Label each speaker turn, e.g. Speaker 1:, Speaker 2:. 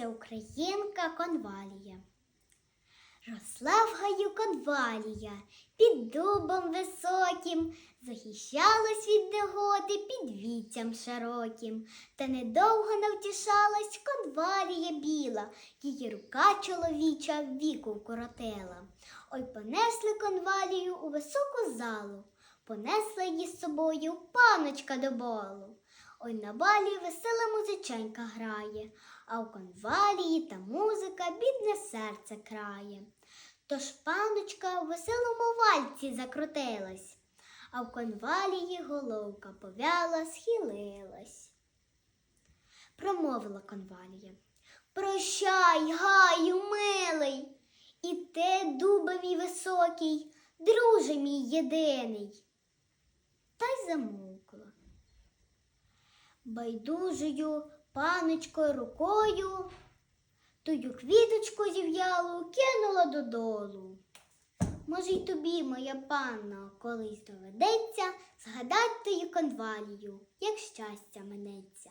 Speaker 1: сміється українка конвалія. Росла в гаю конвалія під дубом високим, захищалась від негоди під віттям широким, та недовго навтішалась конвалія біла, її рука чоловіча віку вкоротила. Ой, понесли конвалію у високу залу, понесла її з собою паночка до балу. Ой, на балі весела музиченька грає, а у конвалії та музика бідне серце крає. Тож паночка в веселому вальці закрутилась, а в конвалії головка повяла, схилилась. Промовила конвалія. Прощай, гаю, милий, і те дуба мій високий, друже мій єдиний. Та й замовкла. Байдужою паночкою рукою тую квіточку зів'ялу кинула додолу. Може, й тобі, моя панна, колись доведеться згадать тою конвалію, як щастя минеться.